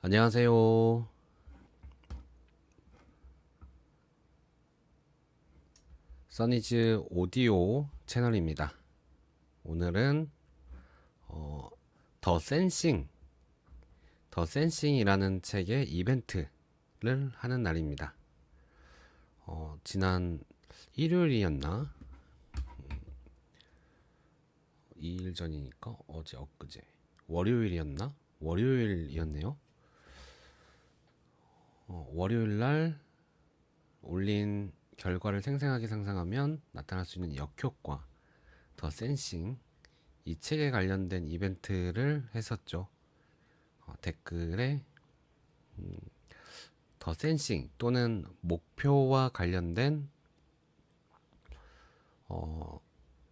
안녕하세요. 써니즈 오디오 채널입니다. 오늘은 어, 더 센싱, 더 센싱이라는 책의 이벤트를 하는 날입니다. 어, 지난 일요일이었나? 음, 2일 전이니까 어제 엊그제 월요일이었나? 월요일이었네요. 어, 월요일 날 올린 결과를 생생하게 상상하면 나타날 수 있는 역효과, 더 센싱, 이 책에 관련된 이벤트를 했었죠. 어, 댓글에 음, 더 센싱 또는 목표와 관련된 어,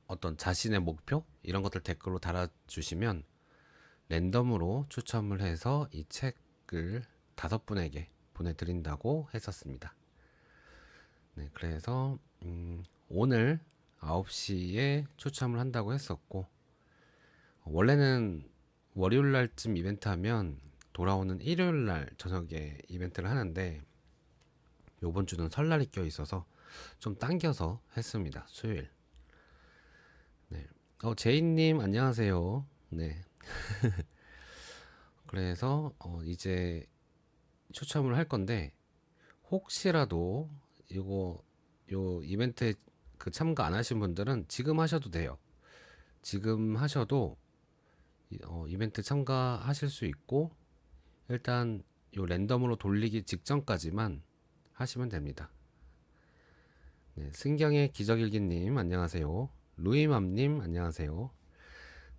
어떤 자신의 목표 이런 것들 댓글로 달아주시면 랜덤으로 추첨을 해서 이 책을 다섯 분에게 보내드린다고 했었습니다. 네, 그래서 음, 오늘 9시에 추첨을 한다고 했었고 원래는 월요일 날쯤 이벤트 하면 돌아오는 일요일 날 저녁에 이벤트를 하는데 요번 주는 설날이 껴 있어서 좀 당겨서 했습니다. 수요일. 네. 어, 제이님 안녕하세요. 네. 그래서 어, 이제 추첨을 할 건데 혹시라도 이거 요 이벤트에 그 참가 안 하신 분들은 지금 하셔도 돼요. 지금 하셔도 이- 어, 이벤트 참가하실 수 있고 일단 요 랜덤으로 돌리기 직전까지만 하시면 됩니다. 네, 승경의 기적일기님 안녕하세요. 루이맘님 안녕하세요.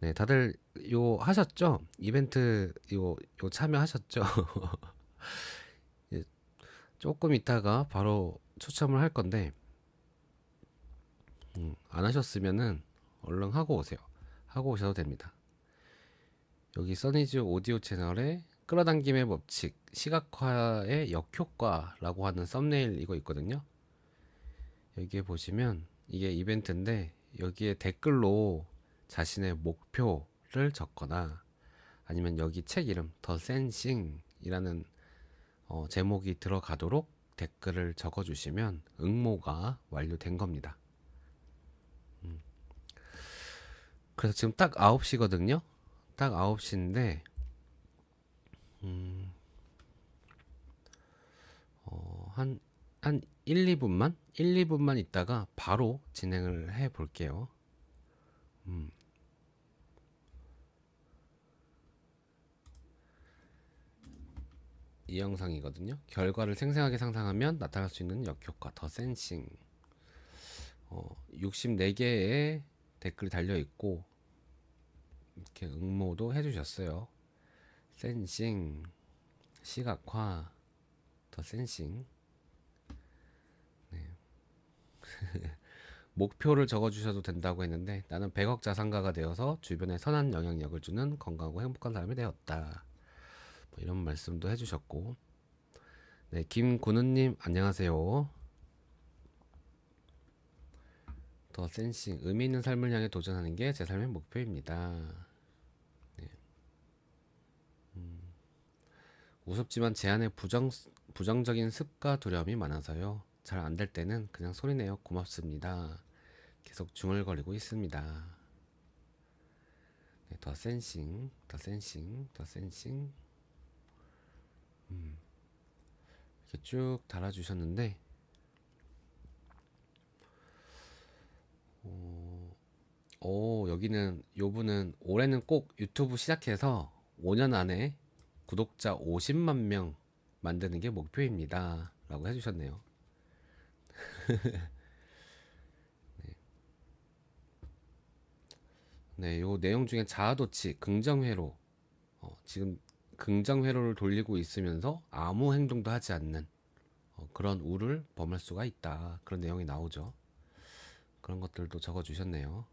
네, 다들 요 하셨죠? 이벤트 요, 요 참여하셨죠? 예, 조금 있다가 바로 추첨을 할 건데 음, 안 하셨으면은 얼른 하고 오세요. 하고 오셔도 됩니다. 여기 써니즈 오디오 채널에 끌어당김의 법칙, 시각화의 역효과라고 하는 썸네일 이거 있거든요. 여기에 보시면 이게 이벤트인데 여기에 댓글로 자신의 목표를 적거나 아니면 여기 책 이름 더 센싱이라는 어, 제목이 들어가도록 댓글을 적어주시면 응모가 완료된 겁니다. 음. 그래서 지금 딱 9시거든요. 딱 9시인데 음, 어, 한, 한 1, 2분만? 1, 2분만 있다가 바로 진행을 해 볼게요. 음. 이 영상이거든요. 결과를 생생하게 상상하면 나타날 수 있는 역효과 더 센싱. 어, 64개의 댓글이 달려 있고 이렇게 응모도 해주셨어요. 센싱, 시각화, 더 센싱. 네. 목표를 적어주셔도 된다고 했는데 나는 100억 자산가가 되어서 주변에 선한 영향력을 주는 건강하고 행복한 사람이 되었다. 뭐 이런 말씀도 해주셨고, 네 김군우님 안녕하세요. 더 센싱 의미 있는 삶을 향해 도전하는 게 제 삶의 목표입니다. 우습지만 제 안에 부정, 부정적인 습과 두려움이 많아서요. 잘 안 될 때는 그냥 소리내요. 고맙습니다. 계속 중얼거리고 있습니다. 네, 더 센싱, 더 센싱, 더 센싱. 음, 이렇게 쭉 달아주셨는데, 오, 오, 여기는, 요 분은 올해는 꼭 유튜브 시작해서 5년 안에 구독자 50만 명 만드는 게 목표입니다. 라고 해주셨네요. 네. 네, 요 내용 중에 자아도취, 긍정회로, 어, 지금 긍정 회로를 돌리고 있으면서 아무 행동도 하지 않는 어, 그런 우를 범할 수가 있다. 그런 내용이 나오죠. 그런 것들도 적어 주셨네요.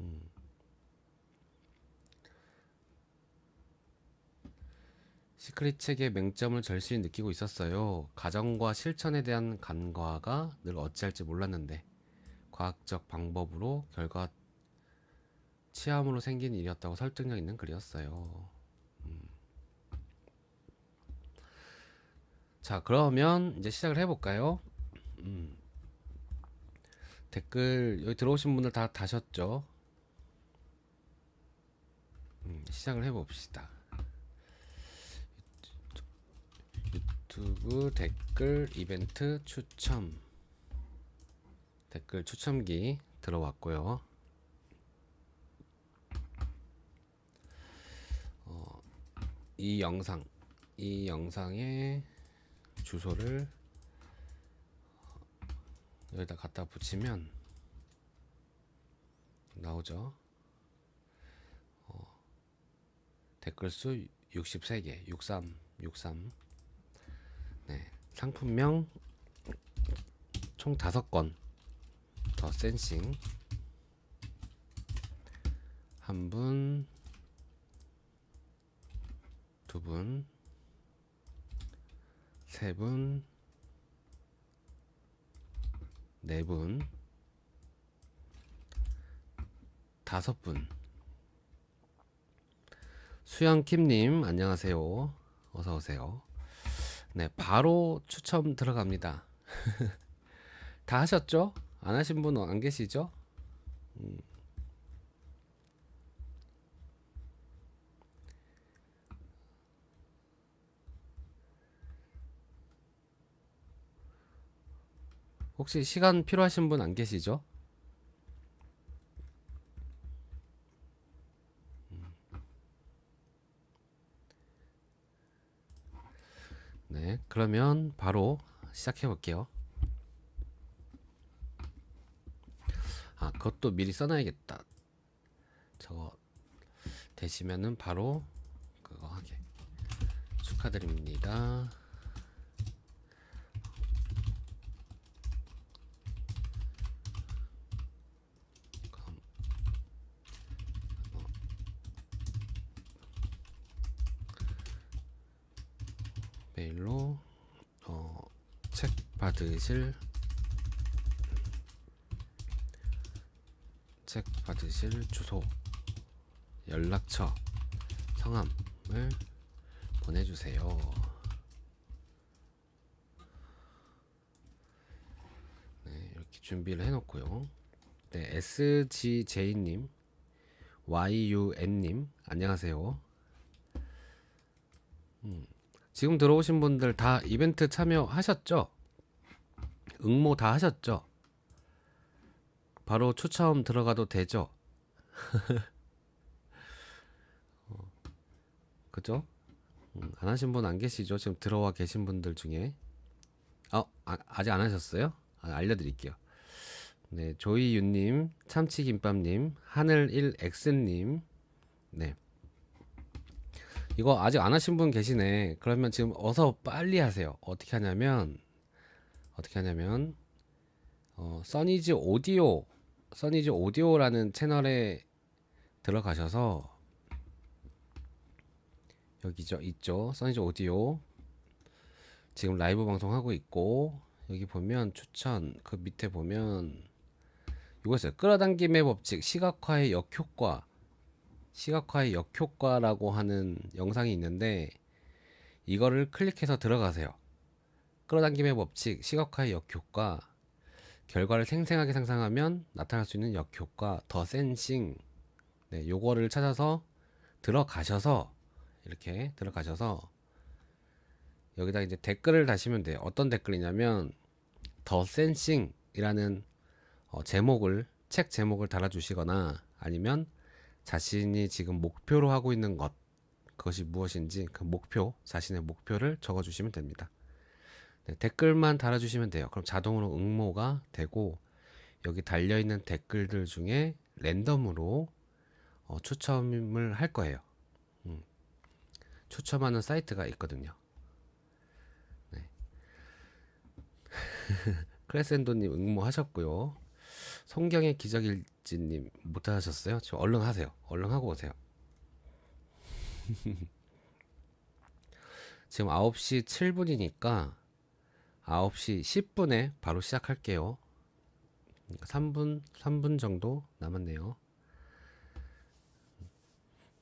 음. 시크릿 책의 맹점을 절실히 느끼고 있었어요. 가정과 실천에 대한 간과가 늘 어찌할지 몰랐는데 과학적 방법으로 결과 취함으로 생긴 일이었다고 설득력 있는 글이었어요. 자, 그러면 이제 시작을 해볼까요? 음. 댓글 여기 들어오신 분들 다 다셨죠? 음, 시작을 해봅시다. 유튜브 댓글 이벤트 추첨 댓글 추첨기 들어왔고요. 어, 이 영상 이 영상의 주소를 여기다 갖다 붙이면 나오죠. 어, 댓글 수 63개, 63, 63. 네, 상품명 총 5건 더 센싱 한 분, 두 분, 세 분, 네 분, 다섯 분. 수영킴님, 안녕하세요. 어서오세요. 네, 바로 추첨 들어갑니다. 다 하셨죠? 안 하신 분 안 계시죠? 음. 혹시 시간 필요하신 분 안 계시죠? 네, 그러면 바로 시작해 볼게요. 아, 그것도 미리 써놔야겠다. 저거 되시면은 바로 그거 하게. 축하드립니다. 메일로 어, 책 받으실 책 받으실 주소, 연락처, 성함을 보내주세요. 네, 이렇게 준비를 해놓고요. 네, SGJ님, YUN님, 안녕하세요. 음, 지금 들어오신 분들 다 이벤트 참여하셨죠? 응모 다 하셨죠? 바로 추첨 들어가도 되죠? 어, 그죠? 음, 안 하신 분 안 계시죠? 지금 들어와 계신 분들 중에 어, 아, 아직 안 하셨어요? 아, 알려드릴게요. 네, 조이윤님, 참치김밥님, 하늘1x님, 네. 이거 아직 안 하신 분 계시네. 그러면 지금 어서 빨리 하세요. 어떻게 하냐면, 어떻게 하냐면, 어, 써니즈 오디오, 써니즈 오디오라는 채널에 들어가셔서, 여기죠, 있죠. 써니즈 오디오. 지금 라이브 방송 하고 있고, 여기 보면 추천, 그 밑에 보면, 이거 있어요. 끌어당김의 법칙, 시각화의 역효과. 시각화의 역효과라고 하는 영상이 있는데 이거를 클릭해서 들어가세요. 끌어당김의 법칙, 시각화의 역효과, 결과를 생생하게 상상하면 나타날 수 있는 역효과, 더 센싱. 네, 요거를 찾아서 들어가셔서 이렇게 들어가셔서 여기다 이제 댓글을 다시면 돼요. 어떤 댓글이냐면 더 센싱이라는 어, 제목을 책 제목을 달아주시거나 아니면 자신이 지금 목표로 하고 있는 것 그것이 무엇인지 그 목표 자신의 목표를 적어주시면 됩니다. 네, 댓글만 달아주시면 돼요. 그럼 자동으로 응모가 되고 여기 달려 있는 댓글들 중에 랜덤으로 어, 추첨을 할 거예요. 음. 추첨하는 사이트가 있거든요. 네. 크레센도님 응모하셨고요. 성경의 기적일 지님 못하셨어요? 지금 얼른 하세요. 얼른 하고 오세요. 지금 9시 7분이니까 9시 10분에 바로 시작할게요. 3분, 3분 정도 남았네요.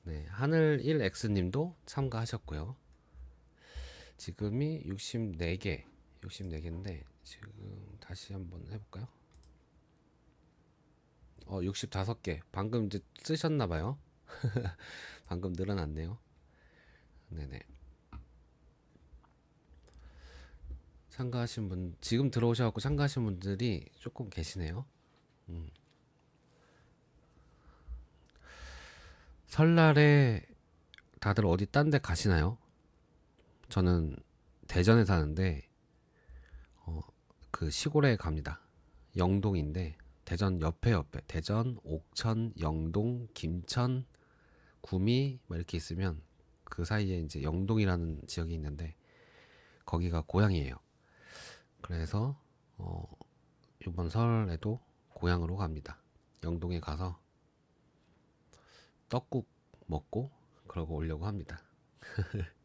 네, 하늘 1X님도 참가하셨고요. 지금이 64개, 64개인데 지금 다시 한번 해볼까요? 어, 65개. 방금 이제 쓰셨나 봐요. 방금 늘어났네요. 네네. 참가하신 분, 지금 들어오셔갖고 참가하신 분들이 조금 계시네요. 음. 설날에 다들 어디 딴 데 가시나요? 저는 대전에 사는데, 어, 그 시골에 갑니다. 영동인데, 대전 옆에 옆에, 대전, 옥천, 영동, 김천, 구미, 뭐 이렇게 있으면 그 사이에 이제 영동이라는 지역이 있는데, 거기가 고향이에요. 그래서, 어, 이번 설에도 고향으로 갑니다. 영동에 가서 떡국 먹고 그러고 오려고 합니다.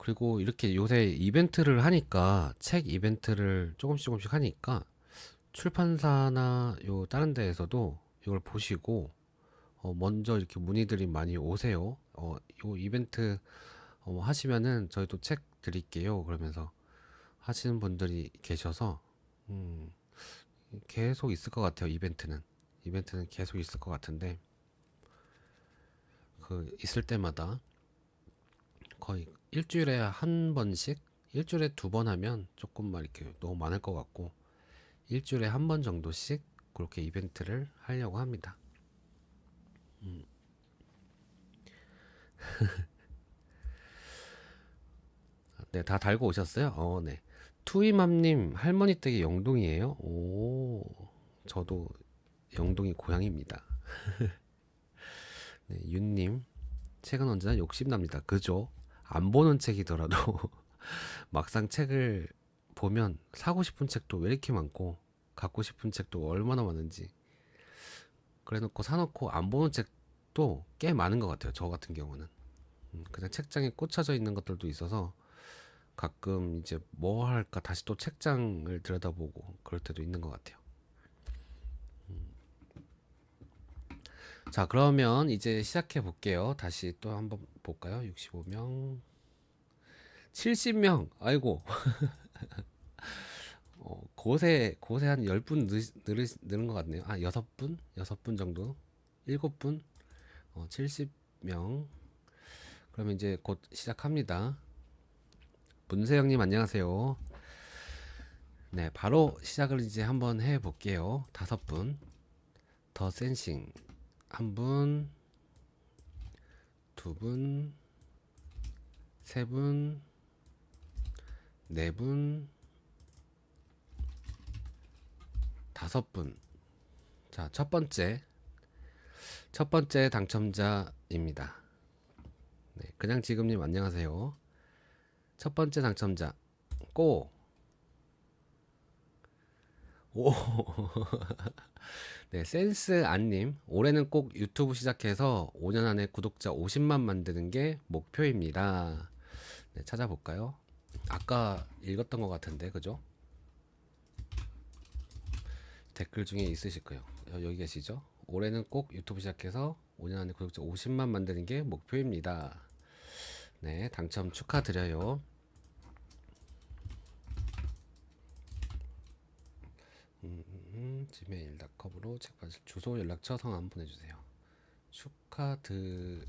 그리고 이렇게 요새 이벤트를 하니까 책 이벤트를 조금씩 조금씩 하니까 출판사나 요 다른 데에서도 이걸 보시고 어 먼저 이렇게 문의들이 많이 오세요. 어 요 이벤트 어 하시면은 저희도 책 드릴게요. 그러면서 하시는 분들이 계셔서 음 계속 있을 것 같아요. 이벤트는 이벤트는 계속 있을 것 같은데 그 있을 때마다 거의 일주일에 한 번씩 일주일에 두 번 하면 조금 막 이렇게 너무 많을 것 같고 일주일에 한 번 정도씩 그렇게 이벤트를 하려고 합니다. 네, 다 달고 오셨어요? 어, 네. 투이맘님 할머니 댁이 영동이에요? 오, 저도 영동이 고향입니다. 네, 윤님 책은 언제나 욕심납니다. 그죠? 안 보는 책이더라도 막상 책을 보면 사고 싶은 책도 왜 이렇게 많고 갖고 싶은 책도 얼마나 많은지 그래놓고 사놓고 안 보는 책도 꽤 많은 것 같아요. 저 같은 경우는 음, 그냥 책장에 꽂혀져 있는 것들도 있어서 가끔 이제 뭐 할까 다시 또 책장을 들여다보고 그럴 때도 있는 것 같아요. 자, 그러면 이제 시작해 볼게요. 다시 또 한번 볼까요? 65명, 70명. 아이고. 어, 곳에 곳에 한 10분 늘, 늘, 늘은 것 같네요. 아, 6분? 6분 정도? 7분? 어, 70명. 그러면 이제 곧 시작합니다. 문세영 님 안녕하세요. 네, 바로 시작을 이제 한번 해 볼게요. 다섯 분. 더 센싱. 한 분, 두 분, 세 분, 네 분, 다섯 분. 자, 첫 번째. 첫 번째 당첨자입니다. 네, 그냥 지금님 안녕하세요. 첫 번째 당첨자. 고. 오. 네, 센스 안님. 올해는 꼭 유튜브 시작해서 5년 안에 구독자 50만 만드는 게 목표입니다. 네, 찾아볼까요? 아까 읽었던 것 같은데, 그죠? 댓글 중에 있으실 거예요. 여- 여기 계시죠? 올해는 꼭 유튜브 시작해서 5년 안에 구독자 50만 만드는 게 목표입니다. 네, 당첨 축하드려요. 음, 지메일닷컴으로 책 받으실 주소, 연락처, 성함 보내주세요. 축하드립니다.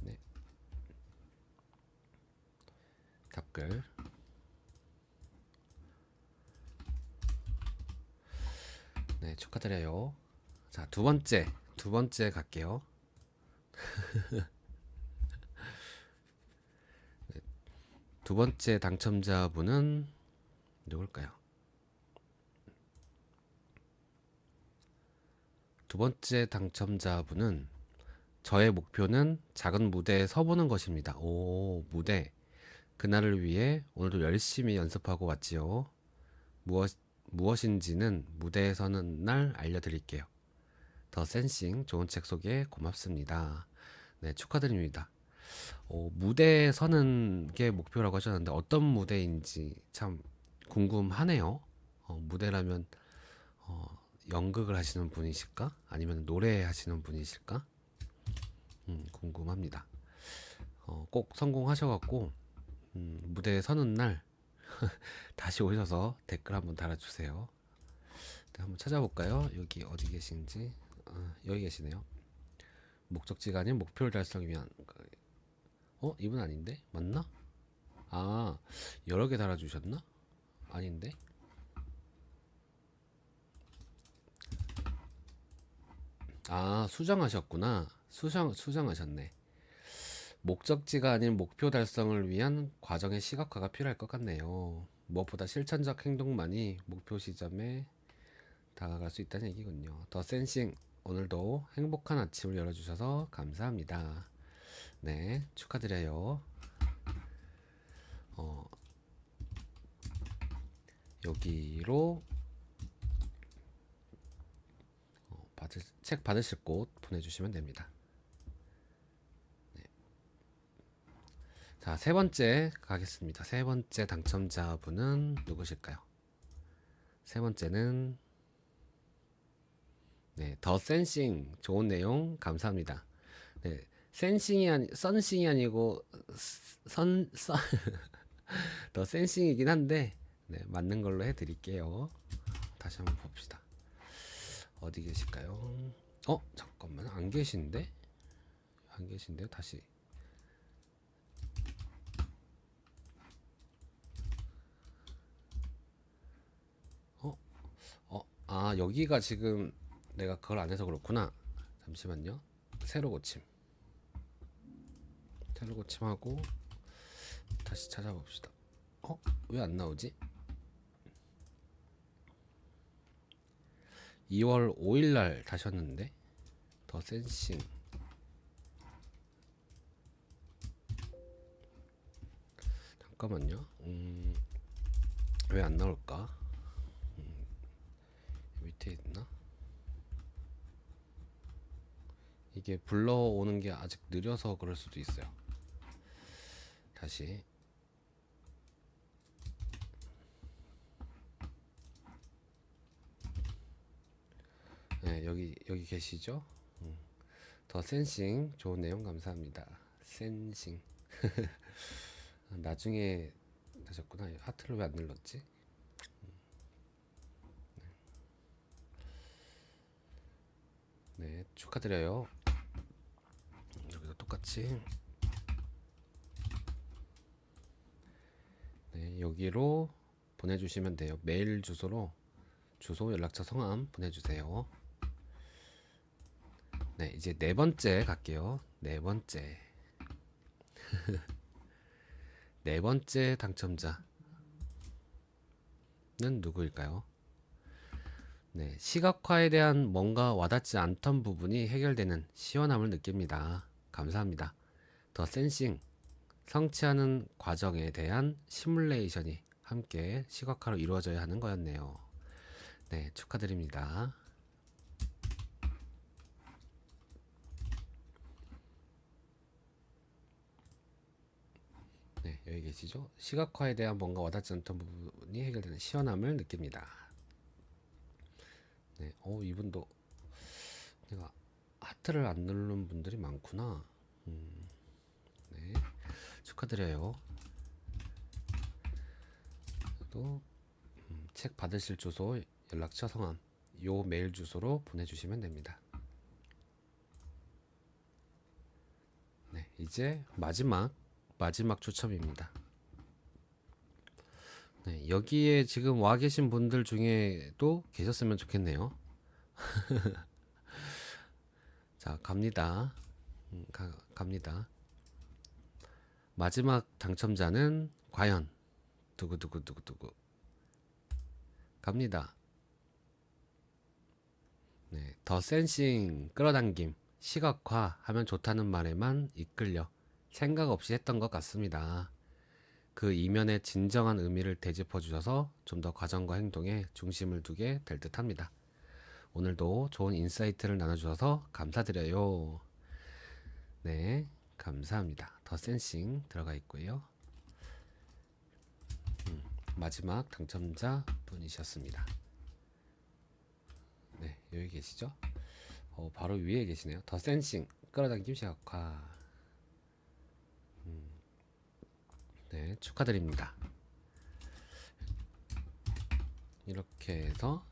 네, 답글. 네, 축하드려요. 자, 두 번째, 두 번째 갈게요. 두 번째 당첨자분은 누굴까요? 두 번째 당첨자분은 저의 목표는 작은 무대에 서보는 것입니다. 오, 무대. 그날을 위해 오늘도 열심히 연습하고 왔지요. 무엇, 무엇인지는 무대에 서는 날 알려드릴게요. 더 센싱 좋은 책 소개 고맙습니다. 네, 축하드립니다. 어, 무대에 서는 게 목표라고 하셨는데 어떤 무대인지 참 궁금하네요. 어, 무대라면 어, 연극을 하시는 분이실까? 아니면 노래 하시는 분이실까? 음, 궁금합니다. 어, 꼭 성공하셔갖고 음, 무대에 서는 날 다시 오셔서 댓글 한번 달아주세요. 네, 한번 찾아볼까요? 여기 어디 계신지 어, 여기 계시네요. 목적지가 아닌 목표를 달성하기 위한 그- 어 이분 아닌데 맞나? 아 여러 개 달아주셨나? 아닌데 아 수정하셨구나 수정 수정하셨네. 목적지가 아닌 목표 달성을 위한 과정의 시각화가 필요할 것 같네요. 무엇보다 실천적 행동만이 목표 시점에 다가갈 수 있다는 얘기군요. 더 센싱 오늘도 행복한 아침을 열어주셔서 감사합니다. 네 축하드려요. 어, 여기로 어, 받을 책 받으실 곳 보내주시면 됩니다. 자, 세 번째 가겠습니다. 세 번째 당첨자분은 누구실까요? 세 번째는 네, 더 센싱 좋은 내용 감사합니다. 네, 센싱이 아니 선싱이 아니고 선 선, 더 센싱이긴 한데 네, 맞는 걸로 해드릴게요. 다시 한번 봅시다. 어디 계실까요? 어 잠깐만 안 계신데 안 계신데요? 다시 어, 아, 여기가 지금 내가 그걸 안 해서 그렇구나. 잠시만요. 새로 고침. 새로 고침하고 다시 찾아봅시다. 어? 왜 안 나오지? 2월 5일 날 다셨는데 더 센싱 잠깐만요. 음, 왜 안 나올까? 밑에 있나? 이게 불러오는 게 아직 느려서 그럴 수도 있어요. 다시 여기 여기 계시죠? 음. 더 센싱 좋은 내용 감사합니다. 센싱 나중에 하셨구나. 하트를 왜 안 눌렀지? 네, 축하드려요. 여기도 똑같이. 네, 여기로 보내주시면 돼요. 메일 주소로 주소, 연락처, 성함 보내주세요. 네, 이제 네 번째 갈게요. 네 번째. 네 번째 당첨자는 누구일까요? 네, 시각화에 대한 뭔가 와닿지 않던 부분이 해결되는 시원함을 느낍니다. 감사합니다. 더 센싱, 성취하는 과정에 대한 시뮬레이션이 함께 시각화로 이루어져야 하는 거였네요. 네, 축하드립니다. 네, 여기 계시죠? 시각화에 대한 뭔가 와닿지 않던 부분이 해결되는 시원함을 느낍니다. 네, 어 이분도 내가 하트를 안 누르는 분들이 많구나. 음, 네, 축하드려요. 또 음, 책 받으실 주소, 연락처, 성함 요 메일 주소로 보내주시면 됩니다. 네, 이제 마지막 마지막 추첨입니다. 네, 여기에 지금 와 계신 분들 중에도 계셨으면 좋겠네요. 자, 갑니다. 음, 가, 갑니다. 마지막 당첨자는 과연 두구두구두구두구 갑니다. 네, 더 센싱 끌어당김 시각화 하면 좋다는 말에만 이끌려 생각 없이 했던 것 같습니다. 그 이면의 진정한 의미를 되짚어 주셔서 좀 더 과정과 행동에 중심을 두게 될 듯 합니다. 오늘도 좋은 인사이트를 나눠주셔서 감사드려요. 네, 감사합니다. 더 센싱 들어가 있고요. 음, 마지막 당첨자 분이셨습니다. 여기 계시죠? 어, 바로 위에 계시네요. 더 센싱 끌어당김 시각화. 음. 네, 축하드립니다. 이렇게 해서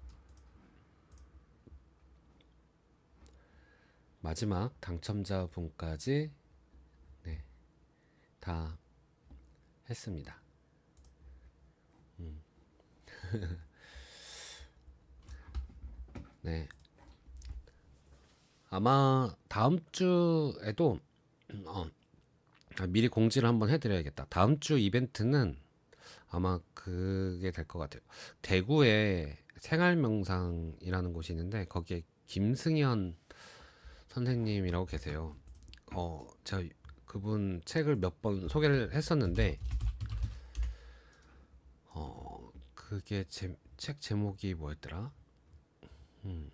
마지막 당첨자분까지 네, 다 했습니다. 음. 네. 아마 다음 주에도 어, 아, 미리 공지를 한번 해드려야겠다. 다음 주 이벤트는 아마 그게 될 것 같아요. 대구에 생활명상이라는 곳이 있는데 거기에 김승현 선생님이라고 계세요. 어, 제가 그분 책을 몇 번 소개를 했었는데 어, 그게 제, 책 제목이 뭐였더라? 음,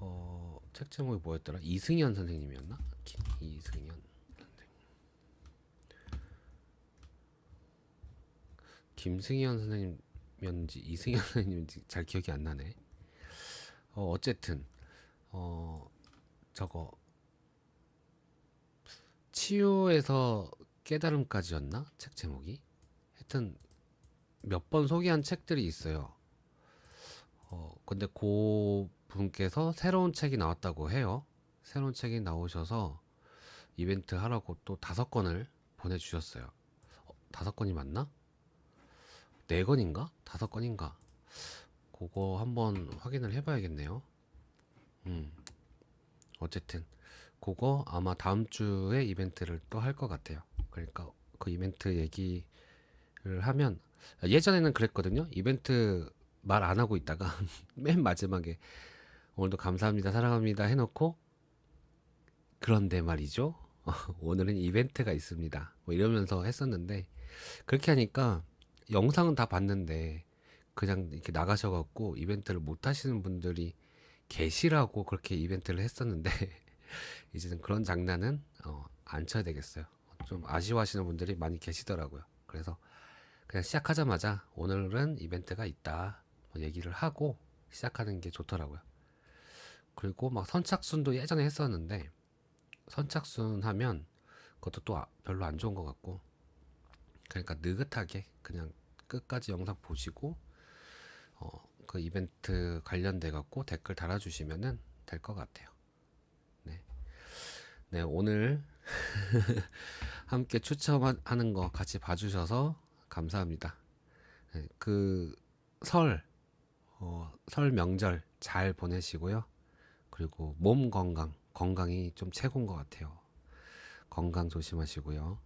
어, 책 제목이 뭐였더라? 이승현 선생님이었나? 기- 이승현. 김승현 선생님이었는지 이승현 선생님인지 잘 기억이 안 나네. 어, 어쨌든 어, 저거 치유에서 깨달음까지였나? 책 제목이? 하여튼 몇 번 소개한 책들이 있어요. 어, 근데 그 분께서 새로운 책이 나왔다고 해요. 새로운 책이 나오셔서 이벤트 하라고 또 다섯 권을 보내주셨어요. 어, 다섯 권이 맞나? 네 권인가? 다섯 권인가? 그거 한번 확인을 해봐야겠네요. 음, 어쨌든 그거 아마 다음 주에 이벤트를 또 할 것 같아요. 그러니까 그 이벤트 얘기를 하면 예전에는 그랬거든요. 이벤트 말 안 하고 있다가 맨 마지막에 오늘도 감사합니다, 사랑합니다 해놓고 그런데 말이죠. 오늘은 이벤트가 있습니다. 뭐 이러면서 했었는데 그렇게 하니까 영상은 다 봤는데 그냥 이렇게 나가셔갖고 이벤트를 못 하시는 분들이 계시라고 그렇게 이벤트를 했었는데 이제는 그런 장난은 어, 안 쳐야 되겠어요. 좀 아쉬워하시는 분들이 많이 계시더라고요. 그래서 그냥 시작하자마자 오늘은 이벤트가 있다 뭐 얘기를 하고 시작하는 게 좋더라고요. 그리고 막 선착순도 예전에 했었는데 선착순 하면 그것도 또 아- 별로 안 좋은 것 같고 그러니까 느긋하게 그냥 끝까지 영상 보시고 어, 그 이벤트 관련돼 갖고 댓글 달아주시면은 될 것 같아요. 네, 네 오늘 함께 추첨하는 거 같이 봐주셔서 감사합니다. 네, 그설 어, 설 명절 잘 보내시고요. 그리고 몸 건강, 건강이 좀 최고인 것 같아요. 건강 조심하시고요.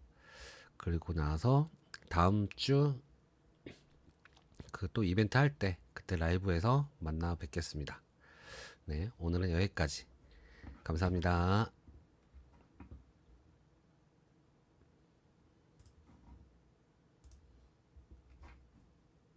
그리고 나서 다음 주 그 또 이벤트 할 때 그때 라이브에서 만나 뵙겠습니다. 네, 오늘은 여기까지. 감사합니다.